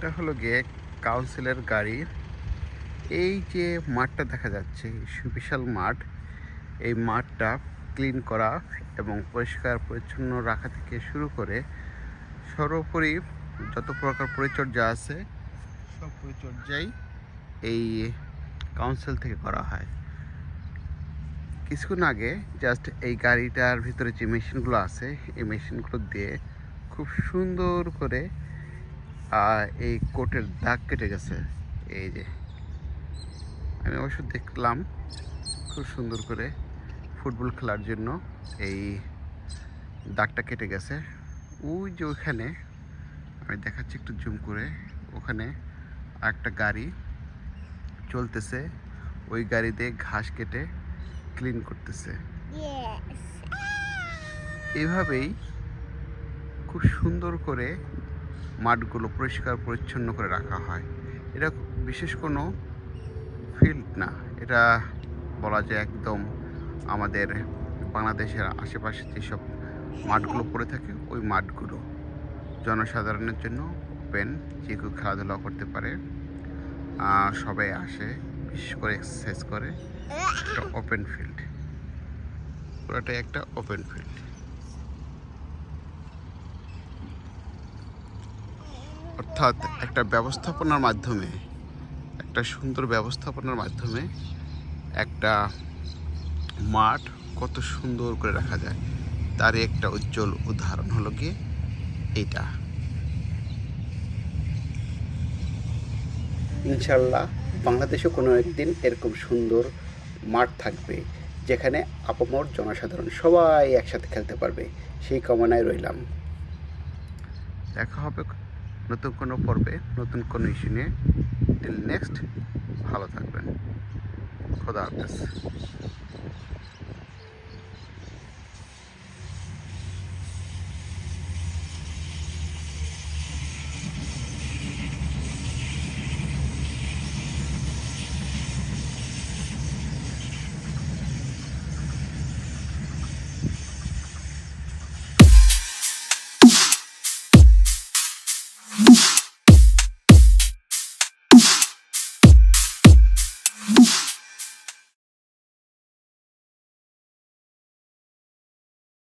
এটা হলো গিয়ে কাউন্সিলের গাড়ির। এই যে মাঠটা দেখা যাচ্ছে সুবিশাল মাঠ। এই মাঠটা ক্লিন করা এবং পরিষ্কার পরিচ্ছন্ন রাখা থেকে শুরু করে সর্বোপরি যত প্রকার পরিচর্যা আছে, সব পরিচর্যাই এই কাউন্সিল থেকে করা হয়। কিছুক্ষণ আগে জাস্ট এই গাড়িটার ভিতরে যে মেশিনগুলো আছে, এই মেশিনগুলো দিয়ে খুব সুন্দর করে আহ, এই কোটের দাগ কেটে গেছে। এই যে। আমি অবশ্য দেখলাম খুব সুন্দর করে ফুটবল খেলার জন্য এই দাগটা কেটে গেছে। ওই যে ওইখানে আমি দেখাচ্ছি একটু জুম করে। ওখানে একটা গাড়ি চলতেছে। ওই গাড়িতে ঘাস কেটে ক্লিন করতেছে। Yes. এইভাবেই খুব সুন্দর করে মাঠগুলো পরিষ্কার, পরিচ্ছন্ন করে রাখা হয়। এটা বিশেষ কোনো ফিল্ড না। এটা বলা যায় একদম আমাদের বাংলাদেশের আশেপাশে যেসব মাঠগুলো পড়ে থাকে, ওই মাঠগুলো জনসাধারণের জন্য ওপেন যে কেউ খেলাধুলা করতে পারে সবাই আসে, বিশেষ করে এক্সারসাইজ করে। একটা ওপেন ফিল্ড পুরোটাই একটা ওপেন ফিল্ড অর্থাৎ একটা ব্যবস্থাপনার মাধ্যমে, একটা সুন্দর ব্যবস্থাপনার মাধ্যমে একটা মাঠ কত সুন্দর করে রাখা যায়। তারই একটা উজ্জ্বল উদাহরণ হলো গিয়ে এইটা। ইনশাল্লাহ বাংলাদেশে কোনো একদিন এরকম সুন্দর মাঠ থাকবে যেখানে আপামর জনসাধারণ সবাই একসাথে খেলতে পারবে। সেই কামনায় রইলাম। দেখা হবে নতুন কোনো পর্বে নতুন কোনো ইস্যু নিয়ে। টিল নেক্সট ভালো থাকবেন। খোদা হাফেজ।